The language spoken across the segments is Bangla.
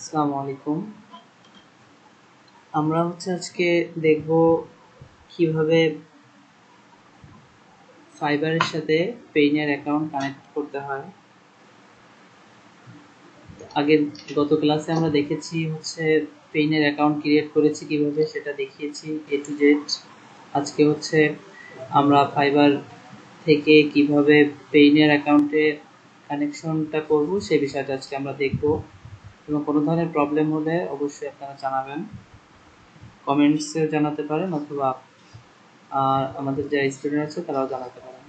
আসসালামু আলাইকুম। আমরা হচ্ছে আজকে দেখব কীভাবে ফাইবারের সাথে পেইনের অ্যাকাউন্ট কানেক্ট করতে হয়। আগে গত ক্লাসে আমরা দেখেছি হচ্ছে পেইনের অ্যাকাউন্ট ক্রিয়েট করেছি কীভাবে সেটা দেখিয়েছি এ টু জেড। আজকে হচ্ছে আমরা ফাইবার থেকে কীভাবে পেইনের অ্যাকাউন্টে কানেকশনটা করব সেই বিষয়টা আজকে আমরা দেখব। এবং কোনো ধরনের প্রবলেম হলে অবশ্যই আপনারা জানাবেন। কমেন্টসে জানাতে পারেন অথবা আমাদের যে স্টুডেন্ট আছে তারাও জানাতে পারেন।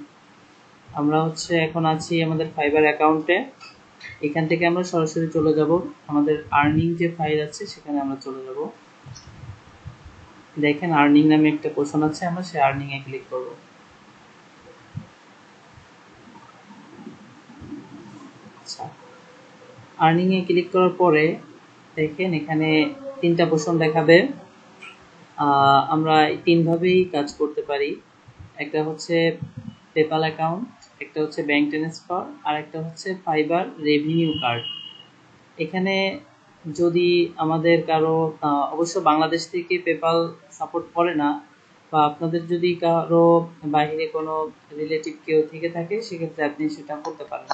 আমরা হচ্ছে এখন আছি আমাদের ফাইবার অ্যাকাউন্টে এখান থেকে আমরা সরাসরি চলে যাব। আমাদের আর্নিং যে ফাইল আছে সেখানে আমরা চলে যাব। দেখেন আর্নিং নামে একটা কোশ্চেন আছে, আমরা সেই আর্নিংয়ে ক্লিক করব আচ্ছা আর্নিং এ ক্লিক করার পরে দেখেন এখানে তিনটা পোষণ দেখাবে। আমরা তিনভাবেই কাজ করতে পারি। একটা হচ্ছে পেপাল অ্যাকাউন্ট একটা হচ্ছে ব্যাংক ট্রান্সফার আর একটা হচ্ছে ফাইবার রেভিনিউ কার্ড এখানে যদি আমাদের কারও অবশ্য বাংলাদেশ থেকে পেপাল সাপোর্ট করে না, বা আপনাদের যদি কারও বাইরে কোনো রিলেটিভ কেউ থেকে থাকে, সেক্ষেত্রে আপনি সেটা করতে পারেন।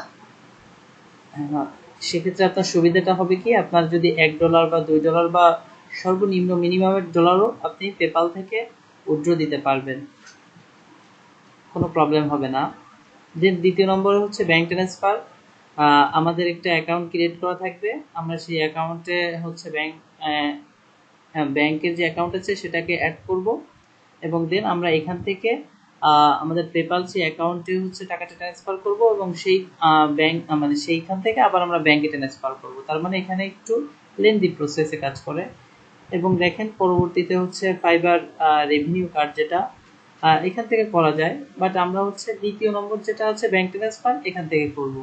হ্যাঁ সেক্ষেত্রে আপনার সুবিধাটা হবে কি, আপনার যদি এক ডলার বা দুই ডলার বা সর্বনিম্ন মিনিমামের ডলারও আপনি পেপাল থেকে উইথড্র দিতে পারবেন। কোনো প্রবলেম হবে না। দেন দ্বিতীয় নম্বরে হচ্ছে ব্যাংক ট্রান্সফার আমাদের একটা অ্যাকাউন্ট ক্রিয়েট করা থাকবে। আমরা সেই অ্যাকাউন্টে হচ্ছে ব্যাংক ব্যাংকের যে অ্যাকাউন্ট আছে সেটাকে অ্যাড করব। এবং দেন আমরা এখান থেকে আমাদের পেপাল সেই অ্যাকাউন্টে হচ্ছে টাকাটা ট্রান্সফার করব এবং সেই ব্যাংক মানে সেইখান থেকে আবার আমরা ব্যাংকে ট্রান্সফার করব। তার মানে এখানে একটু লেন্দি প্রসেসে কাজ করে। এবং দেখেন পরবর্তীতে হচ্ছে ফাইবার রেভিনিউ কার্ড যেটা এখান থেকে করা যায়। বাট আমরা হচ্ছে দ্বিতীয় নম্বর যেটা আছে ব্যাংক ট্রান্সফার এখান থেকে করব।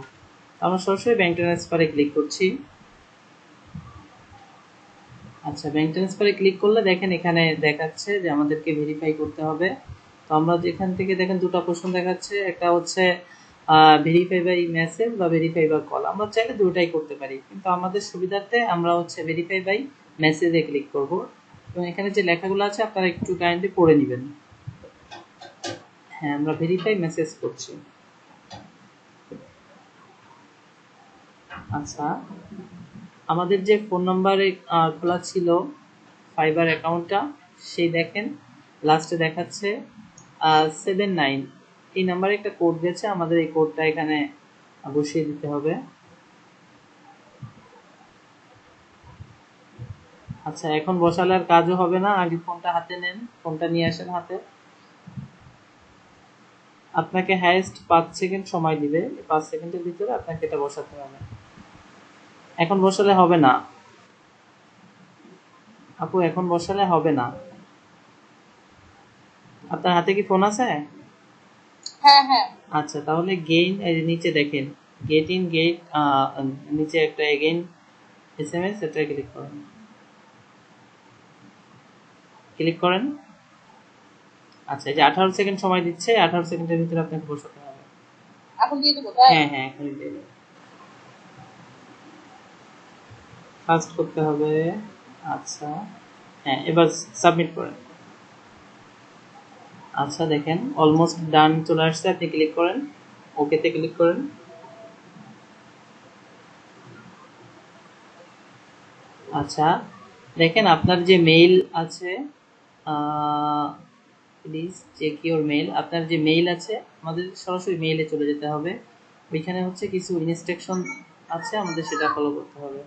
আমরা সরাসরি ব্যাংক ট্রান্সফারে ক্লিক করছি। আচ্ছা ব্যাংক ট্রান্সফারে ক্লিক করলে দেখেন এখানে দেখাচ্ছে যে আমাদেরকে ভেরিফাই করতে হবে। তো আমরা যেখান থেকে দেখেন দুটো প্রশ্ন দেখাচ্ছে। একটা হচ্ছে ভেরিফাই বাই মেসেজ বা ভেরিফাই বাই কল আমরা চাইলে দুটাই করতে পারি, কিন্তু আমাদের সুবিধার্থে আমরা হচ্ছে ভেরিফাই বাই মেসেজে ক্লিক করব। এবং এখানে যে লেখাগুলো আছে, আপনারা একটু কাইন্ডলি পড়ে নেবেন। হ্যাঁ আমরা ভেরিফাই মেসেজ করছি। আচ্ছা আমাদের যে ফোন নাম্বারে খোলা ছিল ফাইবার অ্যাকাউন্টটা সেই দেখেন লাস্টে দেখাচ্ছে সেভেন নাইন এই নাম্বারে একটা কোড গেছে, আমাদের এই কোডটা এখানে বসিয়ে দিতে হবে। আচ্ছা এখন বসালে আর কাজও হবে না। আগে ফোনটা হাতে নেন ফোনটা নিয়ে আসেন হাতে। আপনাকে হাইয়েস্ট পাঁচ সেকেন্ড সময় দিবে। পাঁচ সেকেন্ডের ভিতরে আপনাকে এটা বসাতে হবে। এখন বসালে হবে না। আপু, এখন বসালে হবে না। আপনার হাতে কি ফোন আছে? হ্যাঁ হ্যাঁ। আচ্ছা তাহলে গেইন এই নিচে দেখেন। গেট ইন গেট নিচে একটা এগেইন এসএমএস এটা ক্লিক করেন। ক্লিক করেন। আচ্ছা এই যে আঠারো সেকেন্ড সময় দিচ্ছে আঠারো সেকেন্ডের ভিতরে আপনাকে বসাতে হবে। এখন দিয়ে দেবো তাই? হ্যাঁ হ্যাঁ এখনই দিয়ে দেবো। ফাস্ট করতে হবে আচ্ছা হ্যাঁ এবার সাবমিট করেন। আচ্ছা দেখেন অলমোস্ট ডান চলে আসছে, আপনি ক্লিক করেন ওকেতে ক্লিক করেন। আচ্ছা দেখেন, আপনার যে মেইল আছে প্লিজ চেক ইউর মেইল আপনার যে মেইল আছে, আমাদের সরাসরি মেইলে চলে যেতে হবে। ওইখানে হচ্ছে কিছু ইনস্ট্রাকশন আছে, আমাদের সেটা ফলো করতে হবে।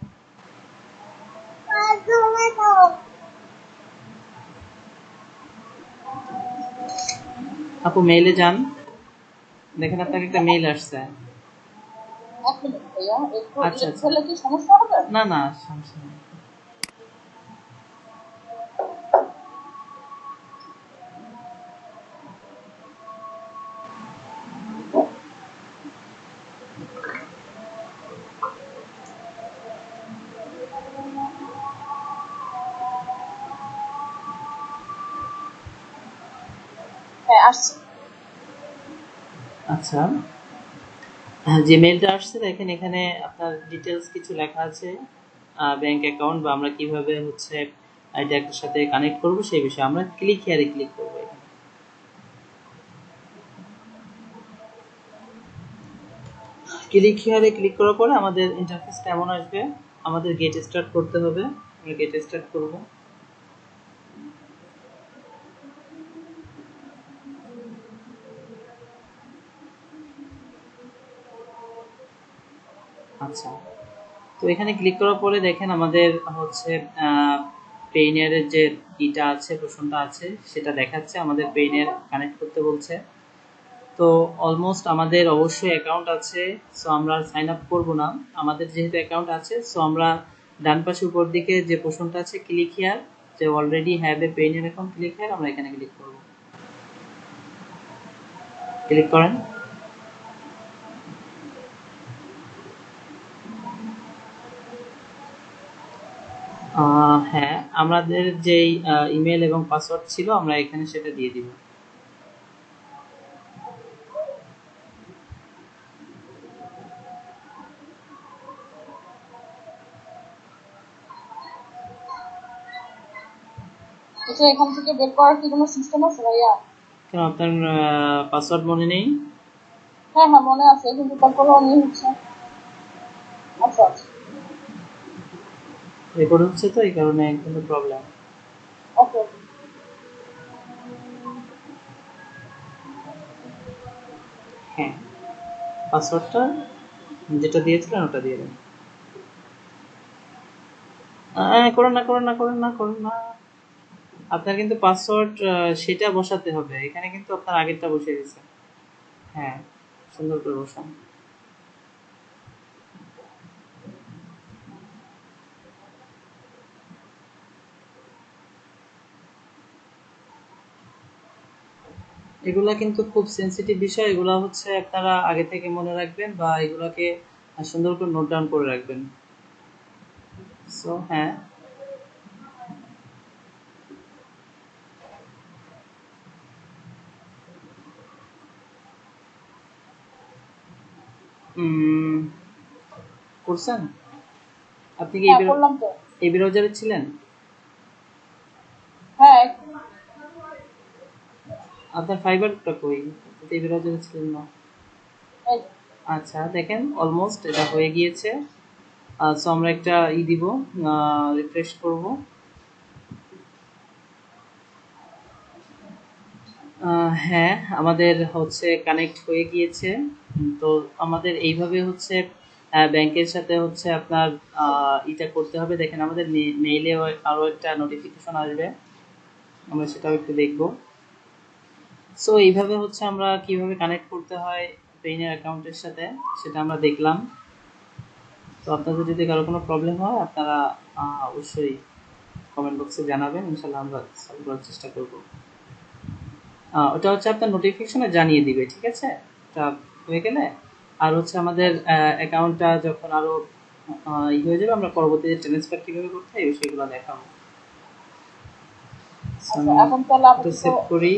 আপু মেইলে যান। দেখেন আপনাকে একটা মেইল আসছে। আচ্ছা, আচ্ছা। কি সমস্যা হবে? না না সমস্যা নেই। আসছে। আচ্ছা। হ্যাঁ, যে মেলটা আসছে দেখেন এখানে আপনার ডিটেলস কিছু লেখা আছে ব্যাংক অ্যাকাউন্ট বা আমরা কীভাবে হচ্ছে সাথে কানেক্ট করব সেই বিষয়ে আমরা ক্লিক হিয়ারে ক্লিক করব ক্লিক হিয়ারে ক্লিক করার পরে আমাদের ইন্টারফেসটা এমন আসবে আমাদের গেট স্টার্ট করতে হবে আমরা গেট স্টার্ট করব। আচ্ছা। তো এখানে ক্লিক করার পরে দেখেন আমাদের হচ্ছে পেইনের যে ইটা আছে পোষণটা আছে, সেটা দেখাচ্ছে, আমাদের পেইনের কানেক্ট করতে বলছে। তো অলমোস্ট আমাদের অবশ্যই অ্যাকাউন্ট আছে সো আমরা সাইন আপ করব না। আমাদের যেহেতু অ্যাকাউন্ট আছে সো আমরা ডান পাশে উপর দিকে যে পোষণটা আছে ক্লিক হিয়ার যে অলরেডি হ্যাভ এ পেইনের অ্যাকাউন্ট ক্লিক হিয়ার আমরা এখানে ক্লিক করব। ক্লিক করেন। হ্যাঁ আমাদের যেই ইমেল এবং পাসওয়ার্ড ছিল আমরা এখানে সেটা দিয়ে দিব। আচ্ছা এখান থেকে বের করার কি কোনো সিস্টেম আছে ভাইয়া? কেন আপনার পাসওয়ার্ড মনে নেই? হ্যাঁ হ্যাঁ মনে আছে কিন্তু তারপরে অনেক হচ্ছে আচ্ছা আচ্ছা রেকর্ড হচ্ছে তো এই কারণে কোনো প্রবলেম হ্যাঁ পাসওয়ার্ডটা যেটা দিয়েছিলেন ওটা দিয়ে দেন। করেন না করেন না করেন না করেন না। আপনার কিন্তু পাসওয়ার্ড সেটা বসাতে হবে। এখানে কিন্তু আপনার আগেরটা বসে গেছে হ্যাঁ সুন্দর করে বসান। এগুলা কিন্তু খুব সেনসিটিভ বিষয়। এগুলা হচ্ছে আপনারা আগে থেকে মনে রাখবেন বা এগুলাকে সুন্দর করে নোট ডাউন করে রাখবেন। সো হ্যাঁ। করছেন? আপনি কি এই হ্যাঁ এই ব্রাউজারে ছিলেন? হ্যাঁ আপনার ফাইবারটা কই? ব্রাউজারে ছিলেন না আচ্ছা দেখেন অলমোস্ট এটা হয়ে গিয়েছে। সো আমরা একটা ই দিব রিফ্রেশ করব। হ্যাঁ আমাদের হচ্ছে কানেক্ট হয়ে গিয়েছে। তো আমাদের এইভাবে হচ্ছে ব্যাংকের সাথে হচ্ছে আপনার ইটা করতে হবে। দেখেন আমাদের মেইলে আরও একটা নোটিফিকেশন আসবে। আমরা সেটাও একটু দেখব। সো এইভাবে হচ্ছে আমরা কীভাবে কানেক্ট করতে হয় পেইনের অ্যাকাউন্টের সাথে সেটা আমরা দেখলাম। তো আপনাদের যদি কারও কোনো প্রবলেম হয় আপনারা অবশ্যই কমেন্ট বক্সে জানাবেন। ইনশাল্লাহ আমরা সলভ করার চেষ্টা করব। ওটা হচ্ছে আপনার নোটিফিকেশনে জানিয়ে দিবে ঠিক আছে? এটা হয়ে গেলে। আর হচ্ছে আমাদের অ্যাকাউন্টটা যখন আরও আহ, ই হয়ে যাবে আমরা পরবর্তীতে ট্রান্সফার কীভাবে করতে হয় এই বিষয়গুলো দেখাবো। আচ্ছা সেভ করি।